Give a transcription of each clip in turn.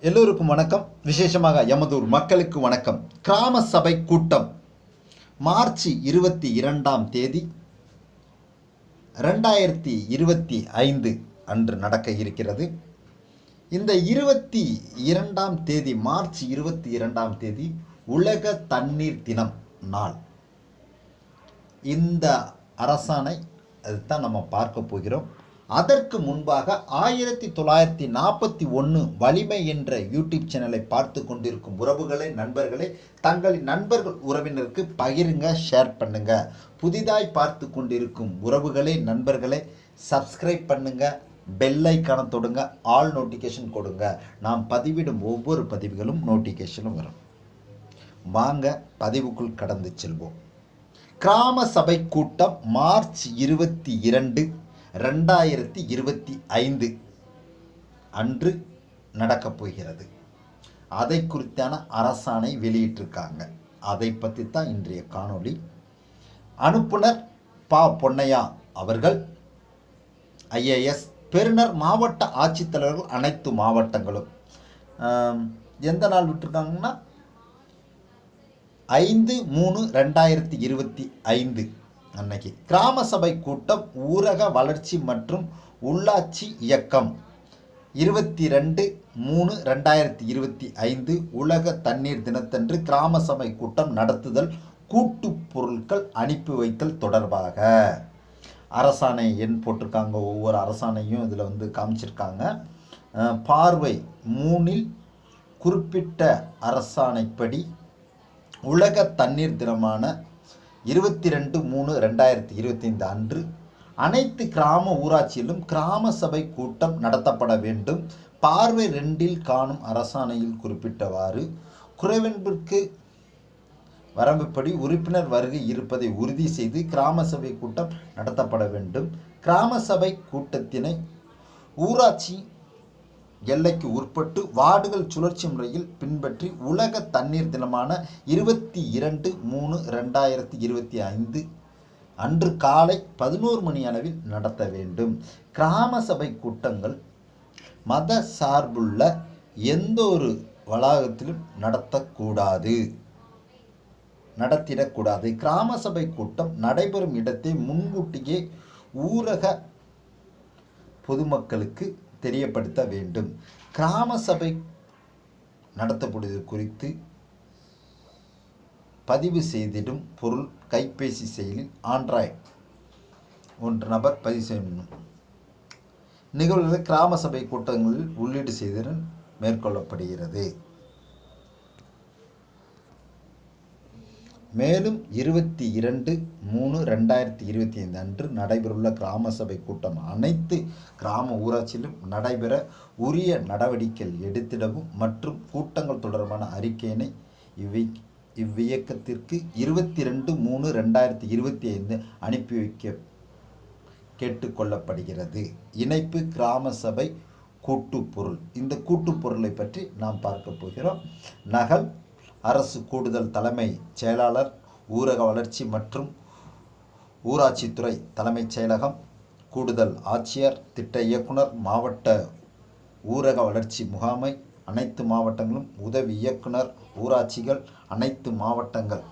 எல்லோருக்கும் வணக்கம். விசேஷமாக எமதூர் மக்களுக்கு வணக்கம். கிராம சபை கூட்டம் மார்ச் இருபத்தி இரண்டாம் தேதி ரெண்டாயிரத்தி இருபத்தி ஐந்து அன்று நடக்க இருக்கிறது. இந்த இருபத்தி இரண்டாம் தேதி மார்ச் இருபத்தி இரண்டாம் தேதி உலக தண்ணீர் தினம் நாள். இந்த அரசாணை அதுதான் நம்ம பார்க்க போகிறோம். அதற்கு முன்பாக ஆயிரத்தி தொள்ளாயிரத்தி நாற்பத்தி ஒன்று வலிமை என்ற யூடியூப் சேனலை பார்த்து கொண்டிருக்கும் உறவுகளை நண்பர்களை தங்களின் நண்பர்கள் உறவினருக்கு பகிருங்க ஷேர் பண்ணுங்க. புதிதாய் பார்த்து கொண்டிருக்கும் உறவுகளை நண்பர்களை சப்ஸ்கிரைப் பண்ணுங்க பெல்லைக்கான தொடுங்க ஆல் நோட்டிஃபிகேஷன் கொடுங்க. நாம் பதிவிடும் ஒவ்வொரு பதிவுகளும் நோட்டிஃபிகேஷனும் வரும். வாங்க பதிவுக்குள் கடந்து செல்வோம். கிராம சபை கூட்டம் மார்ச் இருபத்தி இரண்டு ரெண்டாயிரத்தி இருபத்தி ஐந்து அன்று நடக்கப் போகிறது. அதை குறித்தான அரசாணை வெளியிட்டிருக்காங்க. அதை பற்றி தான் இன்றைய காணொளி. அனுப்புனர் பா. பொன்னையா அவர்கள். ஐஏஎஸ் பெருநர் மாவட்ட ஆட்சித்தலைவர்கள் அனைத்து மாவட்டங்களும். எந்த நாள் விட்டுருக்காங்கன்னா? ஐந்து மூணு ரெண்டாயிரத்தி இருபத்தி ஐந்து. அன்னைக்கு. கிராம சபை கூட்டம் ஊரக வளர்ச்சி மற்றும் உள்ளாட்சி இயக்கம். இருபத்தி ரெண்டு மூணு ரெண்டாயிரத்தி இருபத்தி ஐந்து உலக தண்ணீர் தினத்தன்று கிராம சபை கூட்டம் நடத்துதல் கூட்டு பொருட்கள் அனுப்பி வைத்தல் தொடர்பாக. அரசாணை எண் போட்டிருக்காங்க. ஒவ்வொரு அரசாணையும் இதில் வந்து காமிச்சிருக்காங்க. பார்வை மூணில் குறிப்பிட்ட அரசாணைப்படி உலக தண்ணீர் தினமான இருபத்தி ரெண்டு மூணு ரெண்டாயிரத்தி இருபத்தி ஐந்து அன்று அனைத்து கிராம ஊராட்சியிலும் கிராம சபை கூட்டம் நடத்தப்பட வேண்டும். பார்வை ரெண்டில் காணும் அரசாணையில் குறிப்பிட்டவாறு குறைவென்பிற்கு வரம்புப்படி உறுப்பினர் வருகை இருப்பதை உறுதி செய்து கிராம சபை கூட்டம் நடத்தப்பட வேண்டும். கிராம சபை கூட்டத்தினை ஊராட்சி எல்லைக்கு உட்பட்டு வார்டுகள் சுழற்சி முறையில் பின்பற்றி உலக தண்ணீர் தினமான இருபத்தி இரண்டு மூணு ரெண்டாயிரத்தி இருபத்தி ஐந்து அன்று காலை பதினோரு மணி அளவில் நடத்த வேண்டும். கிராம சபை கூட்டங்கள் மத சார்புள்ள எந்த ஒரு வளாகத்திலும் நடத்தக்கூடாது. நடத்திடக்கூடாது. கிராம சபை கூட்டம் நடைபெறும் இடத்தை முன்கூட்டியே ஊரக பொதுமக்களுக்கு தெரியப்படுத்த வேண்டும். கிராம சபை நடத்தப்படுவது குறித்து பதிவு செய்திடும் பொருள் கைபேசி செயலில் ஆண்ட்ராய்ட் ஒன்று நபர் பதிவு செய்யணும் நிகழ்வுகளை கிராம சபை கூட்டங்களில் உள்ளீடு செய்திடன் மேற்கொள்ளப்படுகிறது. மேலும் இருபத்தி இரண்டு மூணு ரெண்டாயிரத்தி இருபத்தி ஐந்து அன்று நடைபெறவுள்ள கிராம சபை கூட்டம் அனைத்து கிராம ஊராட்சியிலும் நடைபெற உரிய நடவடிக்கைகள் எடுத்திடவும் மற்றும் கூட்டங்கள் தொடர்பான அறிக்கையினை இவ்வி இவ்வியக்கத்திற்கு இருபத்தி ரெண்டு மூணு ரெண்டாயிரத்தி இருபத்தி ஐந்து அனுப்பி வைக்க கேட்டுக்கொள்ளப்படுகிறது. இணைப்பு கிராம சபை கூட்டுப்பொருள் இந்த கூட்டுப்பொருளை பற்றி நாம் பார்க்க போகிறோம். நகல் அரசு கூடுதல் தலைமை செயலாளர் ஊரக வளர்ச்சி மற்றும் ஊராட்சித்துறை தலைமைச் செயலகம் கூடுதல் ஆட்சியர் திட்ட இயக்குனர் மாவட்ட ஊரக வளர்ச்சி முகாமை அனைத்து மாவட்டங்களும் உதவி இயக்குனர் ஊராட்சிகள் அனைத்து மாவட்டங்கள்.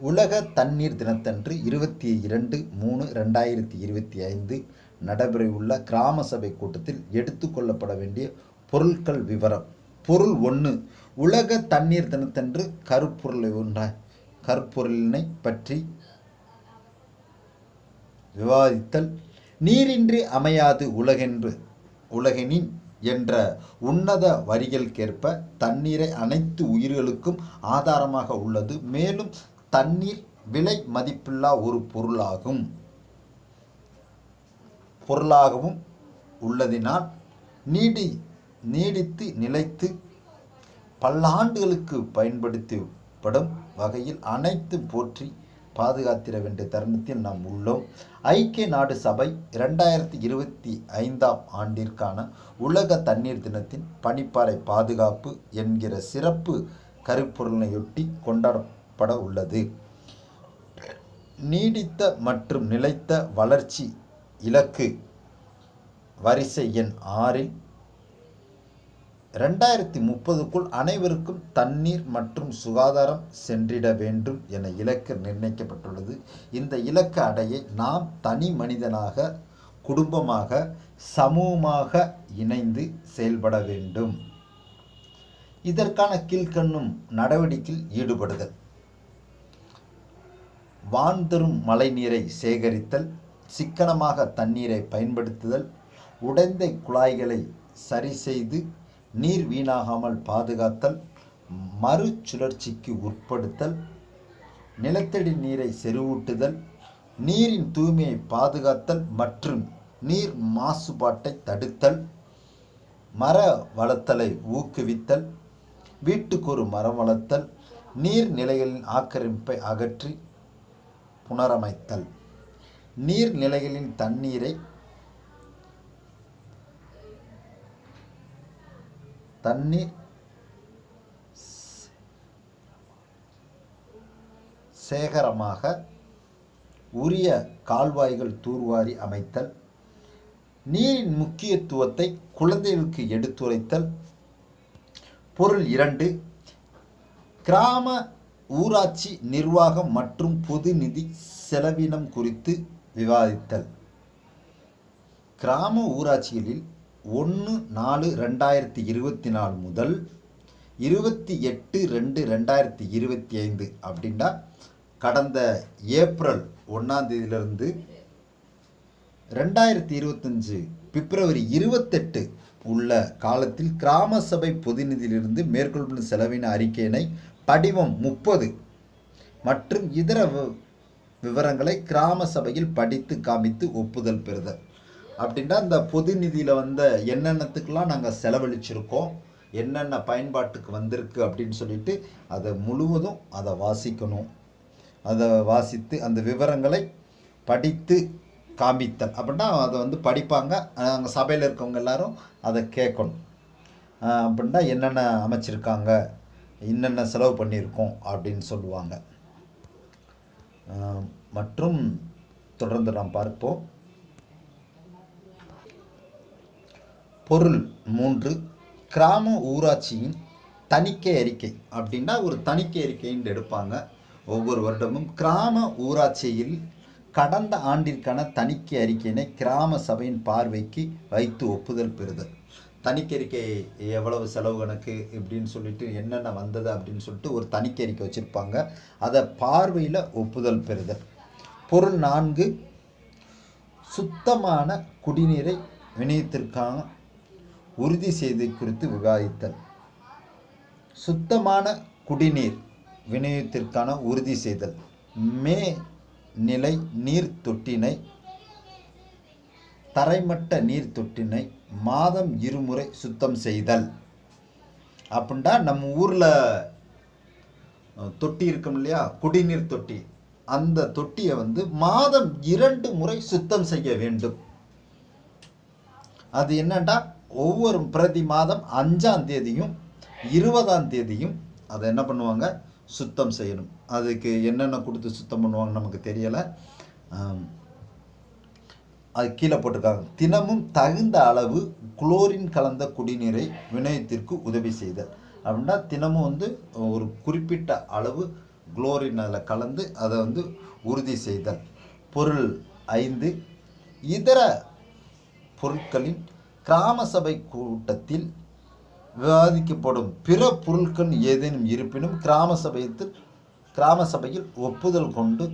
உலக தண்ணீர் தினத்தன்று இருபத்தி இரண்டு மூணு ரெண்டாயிரத்தி இருபத்தி ஐந்து நடைபெறவுள்ள கிராம சபை கூட்டத்தில் எடுத்துக்கொள்ளப்பட வேண்டிய பொருட்கள் விவரம். பொருள் ஒன்று உலக தண்ணீர் தினத்தன்று கருப்பொருளை ஒன்றாய் கருப்பொருளினை பற்றி விவாதித்தல். நீரின்றி அமையாது உலகென்று உலகெனின் என்ற உன்னத வரிகளுக்கேற்ப தண்ணீரை அனைத்து உயிர்களுக்கும் ஆதாரமாக உள்ளது. மேலும் தண்ணீர் விலை மதிப்பில்லா ஒரு பொருளாகும். பொருளாகவும் உள்ளதினால் நீடி நீடித்து நிலைத்து பல்லாண்டுகளுக்கு பயன்படுத்தப்படும் வகையில் அனைத்து போற்றி பாதுகாத்திட வேண்டிய தருணத்தில் நாம் உள்ளோம். ஐக்கிய நாடு சபை இரண்டாயிரத்தி இருபத்தி ஐந்தாம் ஆண்டிற்கான உலக தண்ணீர் தினத்தின் பனிப்பாறை பாதுகாப்பு என்கிற சிறப்பு கருப்பொருளையொட்டி கொண்டாடப்பட உள்ளது. நீடித்த மற்றும் நிலைத்த வளர்ச்சி இலக்கு வரிசை எண் ஆறில் ரெண்டாயிரத்தி முப்பதுக்குள் அனைவருக்கும் தண்ணீர் மற்றும் சுகாதாரம் சென்றிட வேண்டும் என இலக்கு நிர்ணயிக்கப்பட்டுள்ளது. இந்த இலக்கு அடைய நாம் தனி மனிதனாக குடும்பமாக சமூகமாக இணைந்து செயல்பட வேண்டும். இதற்கான கீழ்கண்ணும் நடவடிக்கையில் ஈடுபடுதல். வான்தரும் மழைநீரை சேகரித்தல் சிக்கனமாக தண்ணீரை பயன்படுத்துதல் உடைந்த குழாய்களை சரி செய்து நீர் வீணாகாமல் பாதுகாத்தல் மறுசுழற்சிக்கு உட்படுத்தல் நிலத்தடி நீரை செறிவூட்டுதல் நீரின் தூய்மையை பாதுகாத்தல் மற்றும் நீர் மாசுபாட்டை தடுத்தல் மர வளர்த்தலை ஊக்குவித்தல் வீட்டுக்கு ஒரு மரம் வளர்த்தல் நீர்நிலைகளின் ஆக்கிரமிப்பை அகற்றி புனரமைத்தல். நீர்நிலைகளின் தண்ணீரை தண்ணீர் சேகரமாக உரிய கால்வாய்கள் தூர்வாரி அமைத்தல். நீரின் முக்கியத்துவத்தை குழந்தைகளுக்கு எடுத்துரைத்தல். பொருள் இரண்டு கிராம ஊராட்சி நிர்வாகம் மற்றும் பொது நிதி செலவினம் குறித்து விவாதித்தல். கிராம ஊராட்சிகளில் ஒன்று நாலு ரெண்டாயிரத்தி இருபத்தி நாலு முதல் இருபத்தி எட்டு ரெண்டு ரெண்டாயிரத்தி இருபத்தி ஐந்து அப்படின்னா கடந்த ஏப்ரல் ஒன்றாந்தேதியிலிருந்து ரெண்டாயிரத்தி இருபத்தஞ்சு பிப்ரவரி இருபத்தெட்டு உள்ள காலத்தில் கிராம சபை பொதுநிதியிலிருந்து மேற்கொள்ளும் செலவின அறிக்கையினை படிவம் முப்பது மற்றும் இதர வி- விவரங்களை கிராம சபையில் படித்து காமித்து ஒப்புதல் பெறுதல். அப்படின்னா அந்த பொது நிதியில் வந்த என்னென்னத்துக்கெல்லாம் நாங்கள் செலவழிச்சிருக்கோம் என்னென்ன பயன்பாட்டுக்கு வந்திருக்கு அப்படின்னு சொல்லிட்டு அதை முழுவதும் அதை வாசிக்கணும். அதை வாசித்து அந்த விவரங்களை படித்து காமித்தல் அப்படின்னா அதை வந்து படிப்பாங்க. அங்கே சபையில் இருக்கவங்க எல்லாரும் அதை கேட்கணும். அப்படின்னா என்னென்ன அமைச்சிருக்காங்க என்னென்ன செலவு பண்ணியிருக்கோம் அப்படின்னு சொல்லுவாங்க. மற்றும் தொடர்ந்து நாம் பார்ப்போம். பொருள் மூன்று கிராம ஊராட்சியின் தணிக்கை அறிக்கை அப்படின்னா ஒரு தணிக்கை அறிக்கைன்னு எடுப்பாங்க. ஒவ்வொரு வருடமும் கிராம ஊராட்சியில் கடந்த ஆண்டிற்கான தணிக்கை அறிக்கையினை கிராம சபையின் பார்வைக்கு வைத்து ஒப்புதல் பெறுதல். தணிக்கை அறிக்கை எவ்வளவு செலவு கணக்கு இப்படின்னு சொல்லிட்டு என்னென்ன வந்தது அப்படின்னு சொல்லிட்டு ஒரு தணிக்கை அறிக்கை வச்சுருப்பாங்க. அதை பார்வையில் ஒப்புதல் பெறுதல். பொருள் நான்கு சுத்தமான குடிநீரை விநியோகத்திற்கான உறுதி செய்து குறித்து விவாதித்தல். சுத்தமான குடிநீர் விநியோகத்திற்கான உறுதி செய்தல். மே நிலை நீர் தொட்டினை தரைமட்ட நீர் தொட்டினை மாதம் இருமுறை சுத்தம் செய்தல். அப்படின்னா நம்ம ஊரில் தொட்டி இருக்கும் இல்லையா? குடிநீர் தொட்டி. அந்த தொட்டியை வந்து மாதம் இரண்டு முறை சுத்தம் செய்ய வேண்டும். அது என்னன்னா ஒவ்வொரு பிரதி மாதம் அஞ்சாம் தேதியும் இருபதாம் தேதியும் அதை என்ன பண்ணுவாங்க? சுத்தம் செய்யணும். அதுக்கு என்னென்ன கொடுத்து சுத்தம் பண்ணுவாங்க நமக்கு தெரியலை. அது கீழே போட்டிருக்காங்க. தினமும் தகுந்த அளவு குளோரின் கலந்த குடிநீரை வினயத்திற்கு உதவி செய்தல். அப்படின்னா தினமும் வந்து ஒரு குறிப்பிட்ட அளவு குளோரின் அதில் கலந்து அதை வந்து உறுதி செய்தல். பொருள் ஐந்து. இதர பொருட்களின் கிராம சபை கூட்டத்தில் விவாதிக்கப்படும் பிற பொருட்கள் ஏதேனும் இருப்பினும் கிராம சபையத்தில் கிராம சபையில் ஒப்புதல் கொண்டு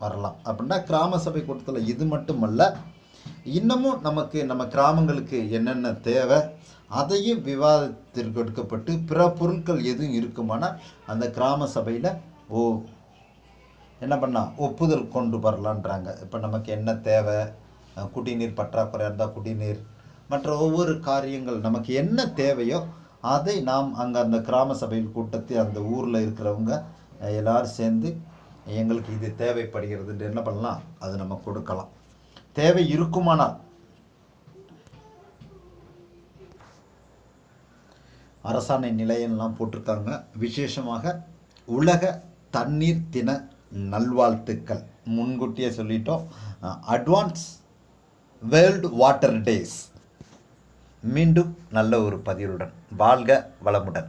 வரலாம். அப்படின்னா கிராம சபை கூட்டத்தில் இது மட்டுமல்ல இன்னமும் நமக்கு நம்ம கிராமங்களுக்கு என்னென்ன தேவை அதையும் விவாதத்திற்கு எடுக்கப்பட்டு பிற பொருட்கள் எதுவும் இருக்குமானால் அந்த கிராம சபையில் ஓ என்ன பண்ணால் ஒப்புதல் கொண்டு வரலான்றாங்க. இப்போ நமக்கு என்ன தேவை? குடிநீர் பற்றாக்குறையாக இருந்தால் குடிநீர் மற்ற ஒவ்வொரு காரியங்கள் நமக்கு என்ன தேவையோ அதை நாம் அங்கே அந்த கிராம சபையில் கூட்டத்தில் அந்த ஊரில் இருக்கிறவங்க எல்லோரும் எல்லாரும் சேர்ந்து எங்களுக்கு இது தேவைப்படுகிறது என்ன பண்ணலாம்? அது நம்ம கொடுக்கலாம். தேவை இருக்குமானால். அரசாணை நிலையெல்லாம் போட்டிருக்காங்க. விசேஷமாக உலக தண்ணீர் தின நல்வாழ்த்துக்கள். முன்கூட்டியே சொல்லிட்டோம். அட்வான்ஸ் வேர்ல்டு வாட்டர் டேஸ் மீண்டும் நல்ல ஒரு பதிவுடன் வாழ்க வளமுடன்.